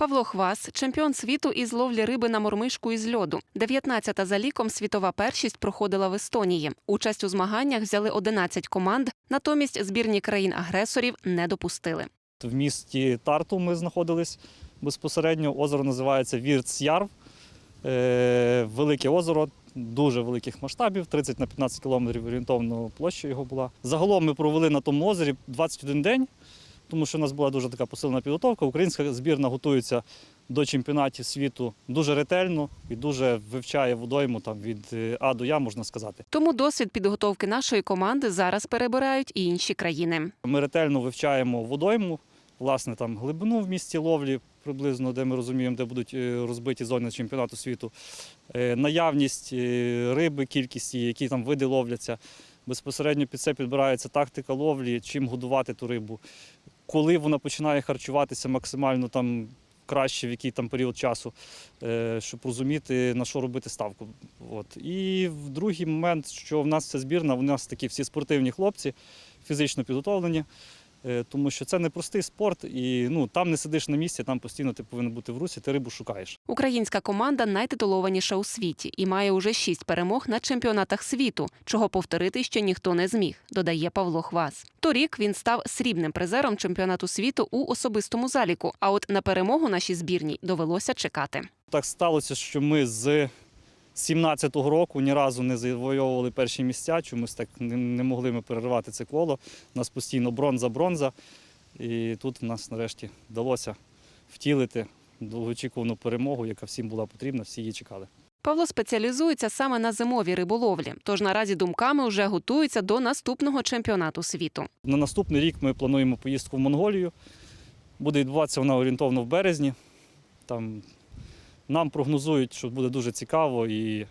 Павло Хвас, чемпіон світу із ловлі риби на мормишку із льоду. 19-та за ліком світова першість проходила в Естонії. Участь у змаганнях взяли 11 команд, натомість збірні країн-агресорів не допустили. В місті Тарту ми знаходились безпосередньо. Озеро називається Вірцярв. Е, Велике озеро, дуже великих масштабів, 30 на 15 кілометрів орієнтовно площа його була. Загалом ми провели на тому озері 21 день, тому що у нас була дуже така посилена підготовка. Українська збірна готується до чемпіонатів світу дуже ретельно і дуже вивчає водойму там від е, А до Я, можна сказати. Тому досвід підготовки нашої команди зараз перебирають і інші країни. Ми ретельно вивчаємо водойму, власне, там глибину в місті ловлі, приблизно, де ми розуміємо, де будуть е, розбиті зони чемпіонату світу, е, наявність риби, кількість які там види ловляться. Безпосередньо під це підбирається тактика ловлі, чим годувати ту рибу, коли вона починає харчуватися максимально там. Краще, в який там період часу, е, щоб розуміти, на що робити ставку. От. І в другий момент, що в нас ця збірна, у нас такі всі спортивні хлопці, фізично підготовлені, тому що це не простий спорт, і ну, там не сидиш на місці, там постійно ти повинен бути в русі, ти рибу шукаєш. Українська команда найтитулованіша у світі і має уже шість перемог на чемпіонатах світу, чого повторити ще ніхто не зміг, додає Павло Хвас. Торік він став срібним призером чемпіонату світу у особистому заліку. А от на перемогу нашій збірній довелося чекати. Так сталося, що ми з 17-го року ні разу не завойовували перші місця, чомусь так не, могли ми перервати це коло. У нас постійно бронза, бронза. І тут в нас нарешті вдалося втілити довгоочікувану перемогу, яка всім була потрібна, всі її чекали. Павло спеціалізується саме на зимовій риболовлі, тож наразі думками вже готується до наступного чемпіонату світу. На наступний рік ми плануємо поїздку в Монголію. Буде відбуватися вона орієнтовно в березні. Там нам прогнозують, що буде дуже цікаво, і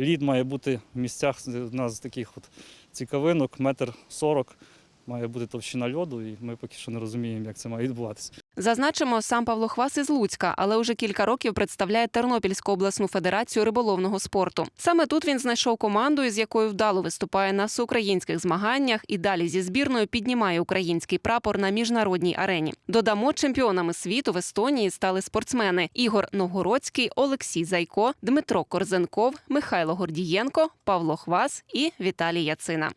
лід має бути в місцях у нас таких от цікавинок, метр сорок має бути товщина льоду, і ми поки що не розуміємо, як це має відбуватися. Зазначимо, сам Павло Хвас із Луцька, але уже кілька років представляє Тернопільську обласну федерацію риболовного спорту. Саме тут він знайшов команду, із якою вдало виступає на всеукраїнських змаганнях і далі зі збірною піднімає український прапор на міжнародній арені. Додамо, чемпіонами світу в Естонії стали спортсмени Ігор Новгородський, Олексій Зайко, Дмитро Корзенков, Михайло Гордієнко, Павло Хвас і Віталій Яцина.